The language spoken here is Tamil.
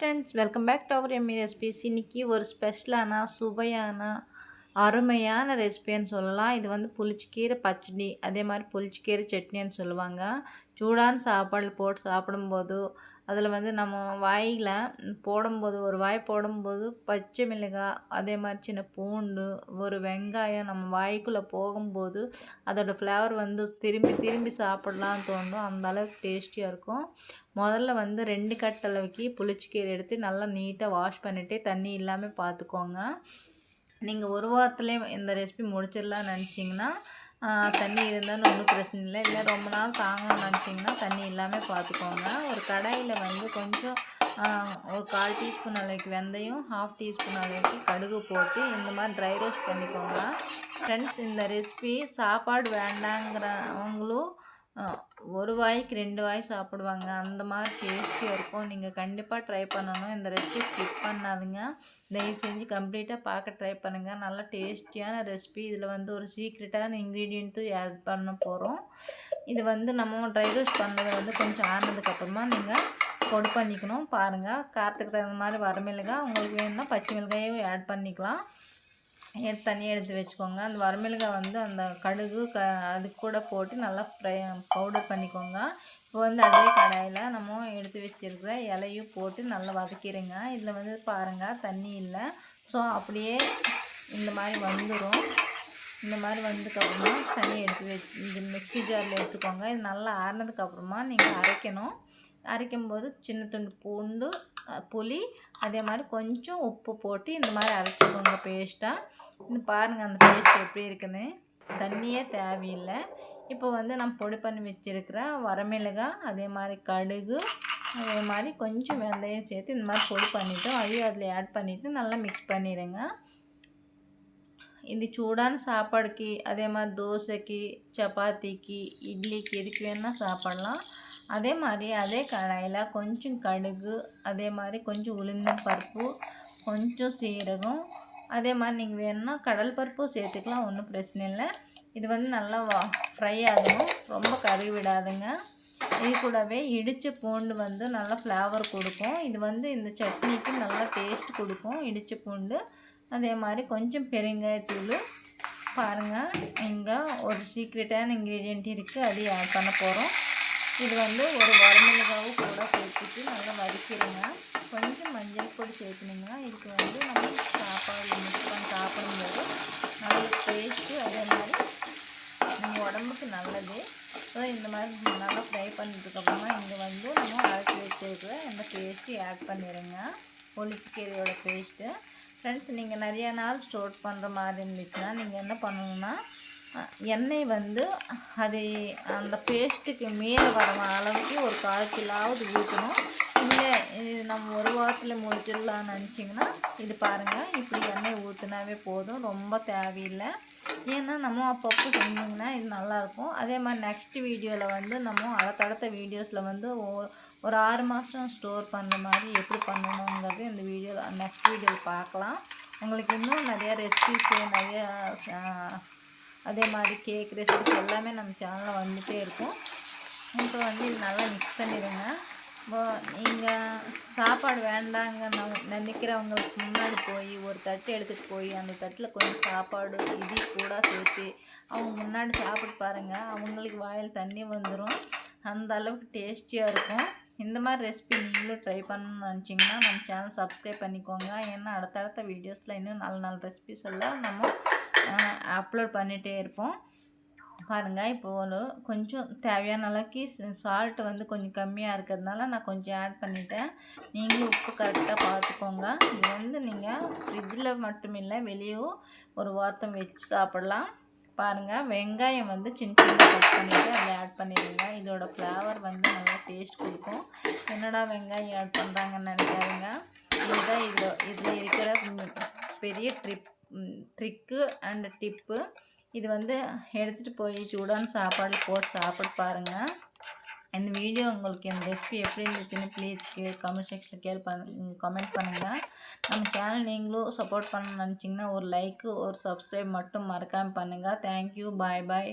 Friends welcome back to our ME recipes இன்றைக்கி ஒரு ஸ்பெஷலான சுவையான அருமையான ரெசிபின்னு சொல்லலாம். இது வந்து புளிச்சிக்கீரை பச்சடி அதே மாதிரி புளிச்சிக்கீரை சட்னின்னு சொல்லுவாங்க. சூடான சாப்பாடு போட்டு சாப்பிடும்போது அதில் வந்து நம்ம வாயில் போடும்போது ஒரு வாய் போடும்போது பச்சை மிளகாய் அதே மாதிரி சின்ன பூண்டு ஒரு வெங்காயம் நம்ம வாய்க்குள்ளே போகும்போது அதோடய ஃப்ளேவர் வந்து திரும்பி திரும்பி சாப்பிட்லான்னு தோணும். அந்த அளவுக்கு டேஸ்டியாக இருக்கும். முதல்ல வந்து ரெண்டு கட்டளவுக்கு புளிச்சிக்கீரை எடுத்து நல்லா நீட்டாக வாஷ் பண்ணிவிட்டு தண்ணி இல்லாமல் பார்த்துக்கோங்க நீங்கள் ஒரு வாரத்துலேயே இந்த ரெசிபி முடிச்சிடலாம்னு நினச்சிங்கன்னா தண்ணி இருந்தாலும் ஒன்றும் பிரச்சனை இல்லை. இல்லை ரொம்ப நாள் தாங்கணும்னு நினச்சிங்கன்னா தண்ணி இல்லாமல் பார்த்துக்கோங்க ஒரு கடாயில் வந்து கொஞ்சம் ஒரு கால் டீஸ்பூன் அளவுக்கு வெந்தயம் ஹாஃப் டீஸ்பூன் அளவுக்கு கடுகு போட்டு இந்த மாதிரி ட்ரை ரோஸ்ட் பண்ணிக்கோங்க. ஃப்ரெண்ட்ஸ் இந்த ரெசிபி சாப்பாடு வேண்டாங்கிறவங்களும் ஒரு வாய்க்கு ரெண்டு வாய் சாப்பிடுவாங்க. அந்த மாதிரி டேஸ்டியாக இருக்கும். நீங்கள் கண்டிப்பாக ட்ரை பண்ணணும். இந்த ரெசிபி ஸ்கிப் பண்ணாதுங்க. தயவு செஞ்சு கம்ப்ளீட்டாக பார்க்க ட்ரை பண்ணுங்கள் நல்லா டேஸ்டியான ரெசிபி இதில் வந்து ஒரு சீக்ரெட்டான இன்க்ரீடியண்ட்டும் ஆட் பண்ண போகிறோம் இது வந்து நம்ம ட்ரை ரோஸ்ட் பண்ணதை வந்து கொஞ்சம் ஆனதுக்கப்புறமா நீங்கள் பொடி பண்ணிக்கணும். பாருங்கள் காரத்துக்கு தகுந்த மாதிரி வரமிளகா உங்களுக்கு வேணும்னா பச்சை மிளகாயும் ஆட் பண்ணிக்கலாம். எடுத்து தனியாக எடுத்து வச்சுக்கோங்க. அந்த வரமிளகாய் வந்து அந்த கடுகு க அது கூட போட்டு நல்லா ஃப்ரை பவுடர் பண்ணிக்கோங்க. இப்போ வந்து அதே கடாயில் நம்ம எடுத்து வச்சுருக்கிற இலையும் போட்டு நல்லா வதக்கிடுங்க இதில் வந்து பாருங்கள் தண்ணி இல்லை. ஸோ அப்படியே இந்த மாதிரி வந்துடும் இந்த மாதிரி வந்ததுக்கப்புறமா தண்ணி எடுத்து வச்சு இது மிக்சி ஜாரில் எடுத்துக்கோங்க. இது நல்லா ஆறினதுக்கப்புறமா நீங்கள் அரைக்கணும். அரைக்கும்போது சின்ன துண்டு பூண்டு புளி அதே மாதிரி கொஞ்சம் உப்பு போட்டு இந்த மாதிரி அரைச்சிக்கோங்க பேஸ்ட்டாக இந்த பாருங்கள் அந்த பேஸ்ட் எப்படி இருக்குன்னு. தண்ணியே தேவையில்லை. இப்போ வந்து நான் பொடி பண்ணி வச்சுருக்கிற வரமிளகாய் அதே மாதிரி கடுகு அதே மாதிரி கொஞ்சம் வெந்தயம் சேர்த்து இந்த மாதிரி பொடி பண்ணிவிட்டு அதையும் அதில் ஆட் பண்ணிவிட்டு நல்லா மிக்ஸ் பண்ணிடுங்க. இது சூடான சாப்பாடுக்கு அதே மாதிரி தோசைக்கு சப்பாத்திக்கு இட்லிக்கு எதுக்கு வேணால் சாப்பிட்லாம். அதே மாதிரி அதே கடாயில் கொஞ்சம் கடுகு அதே மாதிரி கொஞ்சம் உளுந்தம் பருப்பு கொஞ்சம் சீரகம். அதே மாதிரி நீங்கள் வேணும்னா கடல் பருப்பும் சேர்த்துக்கலாம் ஒன்றும் பிரச்சனை இல்லை. இது வந்து நல்லா ஃப்ரை ஆகணும். ரொம்ப கறி விடாதுங்க. இது கூடவே இடித்த பூண்டு வந்து நல்லா ஃப்ளேவர் கொடுக்கும். இது வந்து இந்த சட்னிக்கு நல்லா டேஸ்ட் கொடுக்கும் இடித்த பூண்டு. அதே மாதிரி கொஞ்சம் பெருங்காயத்தூள். பாருங்கள் இங்கே ஒரு சீக்ரெட்டான இன்க்ரீடியண்ட் இருக்குது அது ஆட் பண்ண போகிறோம் இது வந்து ஒரு வரமிளகாவும் கூட சேர்த்துட்டு நல்லா வதக்கிடுங்க. கொஞ்சம் மஞ்சள் பொடி சேர்த்துனிங்கன்னா இதுக்கு வந்து நம்ம சாப்பாடு மிக்ஸ் பண்ணி சாப்பிடும்போது நல்ல டேஸ்ட்டு அதே மாதிரி நம்ம உடம்புக்கு நல்லது. ஸோ இந்த மாதிரி நல்லா ஃப்ரை பண்ணதுக்கப்புறமா இங்கே வந்து நம்ம அரைச்சி வச்சுருக்கிற இந்த பேஸ்ட்டு ஆட் பண்ணிடுங்க. ஒளிச்சிக்கீரையோட பேஸ்ட்டு ஃப்ரெண்ட்ஸ் நீங்கள் நிறையா நாள் ஸ்டோர் பண்ணுற மாதிரி இருந்துச்சுன்னா நீங்கள் என்ன பண்ணணுன்னா எண்ணெய் வந்து அதை அந்த பேஸ்ட்டுக்கு மேலே வர அளவுக்கு ஒரு கால் கிலோவாவது ஊற்றணும். இல்லை இது நம்ம ஒரு வாரத்தில் முடிச்சிடலான்னு நினச்சிங்கன்னா இது பாருங்கள் இப்படி எண்ணெய் ஊற்றினாவே போதும் ரொம்ப தேவையில்லை. ஏன்னா நம்ம அப்பப்போ செஞ்சிங்கன்னா இது நல்லாயிருக்கும். அதே மாதிரி நெக்ஸ்ட் வீடியோவில் வந்து நம்ம அடுத்தடுத்த வீடியோஸில் வந்து ஒரு ஆறு மாதம் ஸ்டோர் பண்ணுற மாதிரி எப்படி பண்ணணுங்கிறது இந்த வீடியோவில் நெக்ஸ்ட் வீடியோவில் பார்க்கலாம். உங்களுக்கு இன்னும் நிறையா ரெசிபிஸ் நிறையா அதே மாதிரி கேக் ரெசிபிஸ் எல்லாமே நம்ம சேனலில் வந்துகிட்டே இருக்கும். இப்போ வந்து இது நல்லா மிக்ஸ் பண்ணிடுங்க. இப்போ நீங்கள் சாப்பாடு வேண்டாங்க நினைக்கிறவங்களுக்கு முன்னாடி போய் ஒரு தட்டு எடுத்துகிட்டு போய் அந்த தட்டில் கொஞ்சம் சாப்பாடு இது கூட சேர்த்து அவங்க முன்னாடி சாப்பிட்டு பாருங்கள் அவங்களுக்கு வாயில் தண்ணி வந்துடும் அந்த அளவுக்கு டேஸ்டியாக இருக்கும். இந்த மாதிரி ரெசிபி நீங்களும் ட்ரை பண்ணணும்னு நினச்சிங்கன்னா நம்ம சேனல் சப்ஸ்கிரைப் பண்ணிக்கோங்க. ஏன்னா அடுத்தடுத்த வீடியோஸில் இன்னும் நல்ல நல்ல ரெசிபிஸ் எல்லாம் நம்ம அப்லோட் பண்ணிகிட்டே இருப்போம். பாருங்கள் இப்போ ஒரு கொஞ்சம் தேவையான அளவுக்கு சால்ட்டு வந்து கொஞ்சம் கம்மியாக இருக்கிறதுனால நான் கொஞ்சம் ஆட் பண்ணிட்டேன். நீங்களும் உப்பு கரெக்டாக பார்த்துக்கோங்க. இது வந்து நீங்கள் ஃப்ரிட்ஜில் மட்டும் இல்லை வெளியும் ஒரு வாரத்தம் வச்சு சாப்பிட்லாம். பாருங்கள் வெங்காயம் வந்து சின்ன சின்ன கட் பண்ணிவிட்டு அதில் ஆட் பண்ணிடுங்க. இதோட ஃப்ளேவர் வந்து நல்லா டேஸ்ட் கொடுக்கும். என்னடா வெங்காயம் ஆட் பண்ணுறாங்கன்னு நினைக்காதுங்க. இதுதான் இதில் இதில் இருக்கிற பெரிய ட்ரிப் ட்ரிக்கு அண்டு டிப்பு இது வந்து எடுத்துகிட்டு போய் சூடான சாப்பாடு போட்டு சாப்பிட்டு பாருங்கள் இந்த வீடியோ உங்களுக்கு இந்த ரெசிபி எப்படி இருந்துச்சுன்னு ப்ளீஸ் கே கமெண்ட் செக்ஷனில் கேள் பண்ண கமெண்ட் பண்ணுங்கள் நம்ம சேனல் நீங்களும் சப்போர்ட் பண்ண நினச்சிங்கன்னா ஒரு லைக்கு ஒரு சப்ஸ்கிரைப் மட்டும் மறக்காமல் பண்ணுங்கள் தேங்க்யூ பாய் பாய்